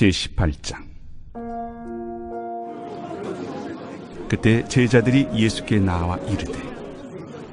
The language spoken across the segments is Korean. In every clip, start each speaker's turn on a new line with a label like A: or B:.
A: 제18장. 그때 제자들이 예수께 나와 이르되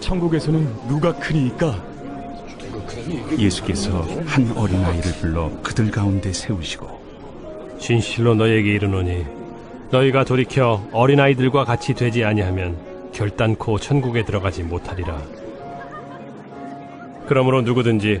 B: 천국에서는 누가 크니까?
A: 예수께서 한 어린아이를 불러 그들 가운데 세우시고
C: 진실로 너에게 이르노니 너희가 돌이켜 어린아이들과 같이 되지 아니하면 결단코 천국에 들어가지 못하리라. 그러므로 누구든지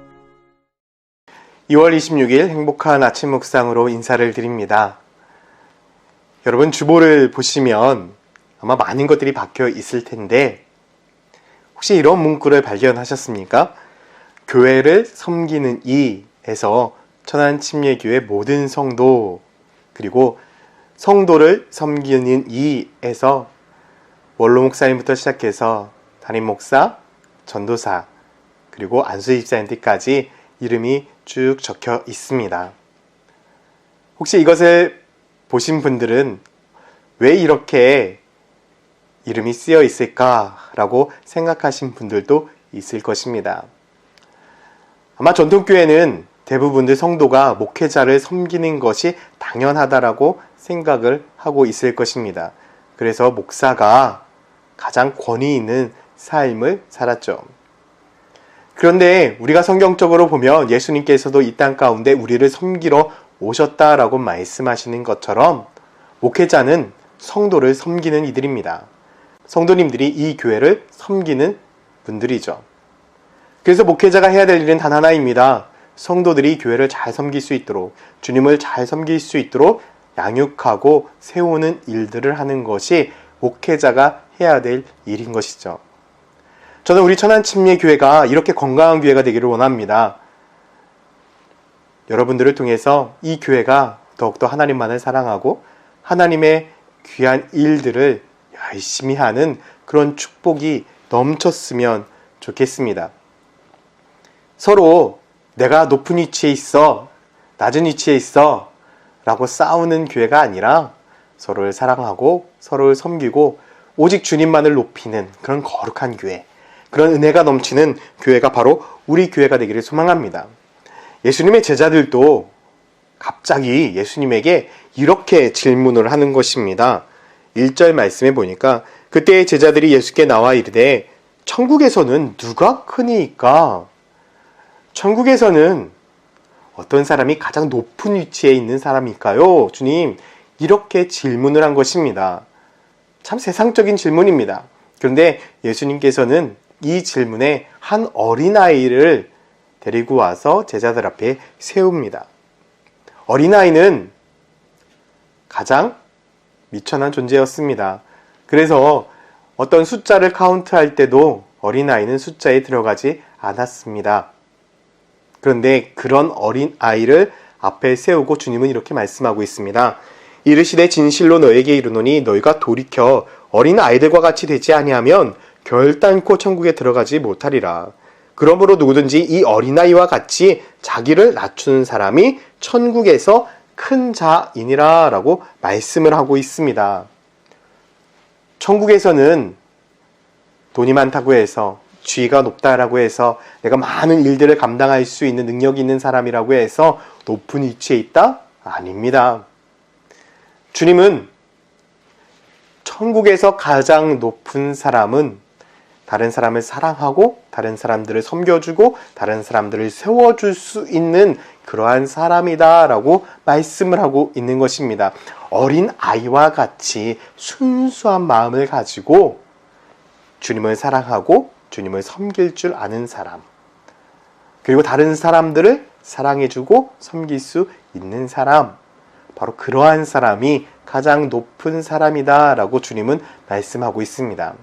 D: 2월 26일 행복한 아침 묵상으로 인사를 드립니다. 여러분 주보를 보시면 아마 많은 것들이 박혀 있을 텐데 혹시 이런 문구를 발견하셨습니까? 교회를 섬기는 이에서 천안 침례교회 모든 성도 그리고 성도를 섬기는 이에서 원로 목사님부터 시작해서 담임 목사, 전도사 그리고 안수 집사님들까지 이름이 쭉 적혀 있습니다. 혹시 이것을 보신 분들은 왜 이렇게 이름이 쓰여 있을까라고 생각하신 분들도 있을 것입니다. 아마 전통교회는 대부분의 성도가 목회자를 섬기는 것이 당연하다라고 생각을 하고 있을 것입니다. 그래서 목사가 가장 권위 있는 삶을 살았죠. 그런데 우리가 성경적으로 보면 예수님께서도 이 땅 가운데 우리를 섬기러 오셨다라고 말씀하시는 것처럼 목회자는 성도를 섬기는 이들입니다. 성도님들이 이 교회를 섬기는 분들이죠. 그래서 목회자가 해야 될 일은 단 하나입니다. 성도들이 교회를 잘 섬길 수 있도록, 주님을 잘 섬길 수 있도록 양육하고 세우는 일들을 하는 것이 목회자가 해야 될 일인 것이죠. 저는 우리 천안침례 교회가 이렇게 건강한 교회가 되기를 원합니다. 여러분들을 통해서 이 교회가 더욱더 하나님만을 사랑하고 하나님의 귀한 일들을 열심히 하는 그런 축복이 넘쳤으면 좋겠습니다. 서로 내가 높은 위치에 있어, 낮은 위치에 있어 라고 싸우는 교회가 아니라 서로를 사랑하고 서로를 섬기고 오직 주님만을 높이는 그런 거룩한 교회, 그런 은혜가 넘치는 교회가 바로 우리 교회가 되기를 소망합니다. 예수님의 제자들도 갑자기 예수님에게 이렇게 질문을 하는 것입니다. 1절 말씀에 보니까 그때 제자들이 예수께 나와 이르되 천국에서는 누가 크니까? 천국에서는 어떤 사람이 가장 높은 위치에 있는 사람일까요? 주님, 이렇게 질문을 한 것입니다. 참 세상적인 질문입니다. 그런데 예수님께서는 이 질문에 한 어린아이를 데리고 와서 제자들 앞에 세웁니다. 어린아이는 가장 미천한 존재였습니다. 그래서 어떤 숫자를 카운트할 때도 어린아이는 숫자에 들어가지 않았습니다. 그런데 그런 어린아이를 앞에 세우고 주님은 이렇게 말씀하고 있습니다. 이르시되 진실로 너에게 이르노니 너희가 돌이켜 어린 아이들과 같이 되지 아니하면 결단코 천국에 들어가지 못하리라. 그러므로 누구든지 이 어린아이와 같이 자기를 낮추는 사람이 천국에서 큰 자이니라 라고 말씀을 하고 있습니다. 천국에서는 돈이 많다고 해서 쥐가 높다라고 해서 내가 많은 일들을 감당할 수 있는 능력이 있는 사람이라고 해서 높은 위치에 있다? 아닙니다. 주님은 천국에서 가장 높은 사람은 다른 사람을 사랑하고 다른 사람들을 섬겨주고 다른 사람들을 세워줄 수 있는 그러한 사람이다라고 말씀을 하고 있는 것입니다. 어린 아이와 같이 순수한 마음을 가지고 주님을 사랑하고 주님을 섬길 줄 아는 사람. 그리고 다른 사람들을 사랑해주고 섬길 수 있는 사람. 바로 그러한 사람이 가장 높은 사람이다라고 주님은 말씀하고 있습니다.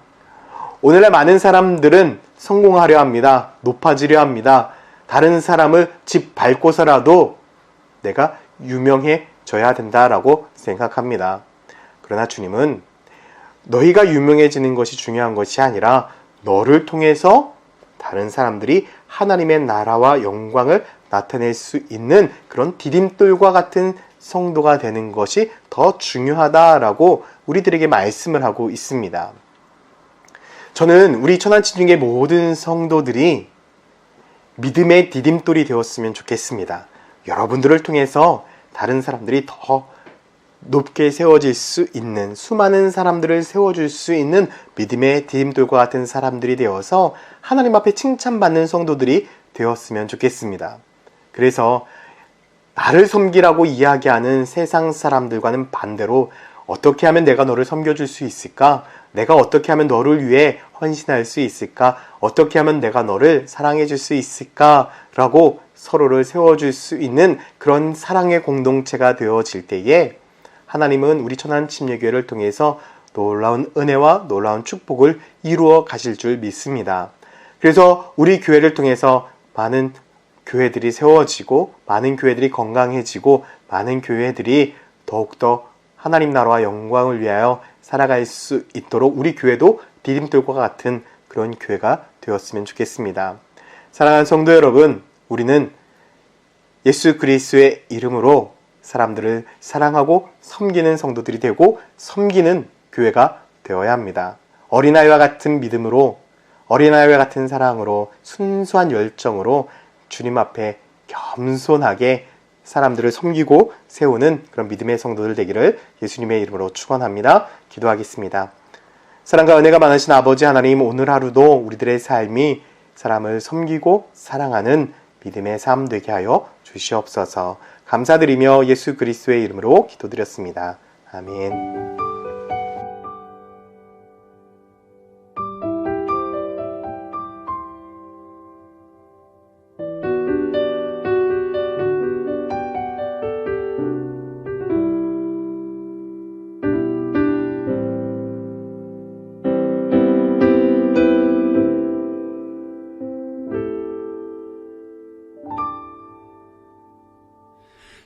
D: 오늘날 많은 사람들은 성공하려 합니다. 높아지려 합니다. 다른 사람을 집 밟고서라도 내가 유명해져야 된다라고 생각합니다. 그러나 주님은 너희가 유명해지는 것이 중요한 것이 아니라 너를 통해서 다른 사람들이 하나님의 나라와 영광을 나타낼 수 있는 그런 디딤돌과 같은 성도가 되는 것이 더 중요하다라고 우리들에게 말씀을 하고 있습니다. 저는 우리 천안치 중의 모든 성도들이 믿음의 디딤돌이 되었으면 좋겠습니다. 여러분들을 통해서 다른 사람들이 더 높게 세워질 수 있는 수많은 사람들을 세워줄 수 있는 믿음의 디딤돌과 같은 사람들이 되어서 하나님 앞에 칭찬받는 성도들이 되었으면 좋겠습니다. 그래서 나를 섬기라고 이야기하는 세상 사람들과는 반대로 어떻게 하면 내가 너를 섬겨줄 수 있을까? 내가 어떻게 하면 너를 위해 헌신할 수 있을까? 어떻게 하면 내가 너를 사랑해 줄 수 있을까? 라고 서로를 세워줄 수 있는 그런 사랑의 공동체가 되어질 때에 하나님은 우리 천안 침례교회를 통해서 놀라운 은혜와 놀라운 축복을 이루어 가실 줄 믿습니다. 그래서 우리 교회를 통해서 많은 교회들이 세워지고 많은 교회들이 건강해지고 많은 교회들이 더욱더 하나님 나라와 영광을 위하여 살아갈 수 있도록 우리 교회도 디딤돌과 같은 그런 교회가 되었으면 좋겠습니다. 사랑하는 성도 여러분, 우리는 예수 그리스도의 이름으로 사람들을 사랑하고 섬기는 성도들이 되고 섬기는 교회가 되어야 합니다. 어린아이와 같은 믿음으로 어린아이와 같은 사랑으로 순수한 열정으로 주님 앞에 겸손하게 사람들을 섬기고 세우는 그런 믿음의 성도들 되기를 예수님의 이름으로 축원합니다. 기도하겠습니다. 사랑과 은혜가 많으신 아버지 하나님 오늘 하루도 우리들의 삶이 사람을 섬기고 사랑하는 믿음의 삶 되게 하여 주시옵소서. 감사드리며 예수 그리스도의 이름으로 기도드렸습니다. 아멘.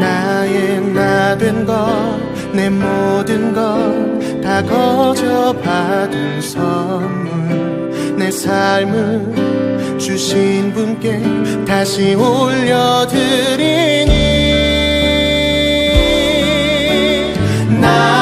E: 나의 나된것내 모든 것 다 거저 받은 선물. 내 삶을
F: 주신 분께 다시 올려드리니. 나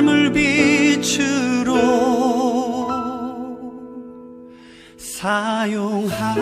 G: 삶을 빛으로 사용하소서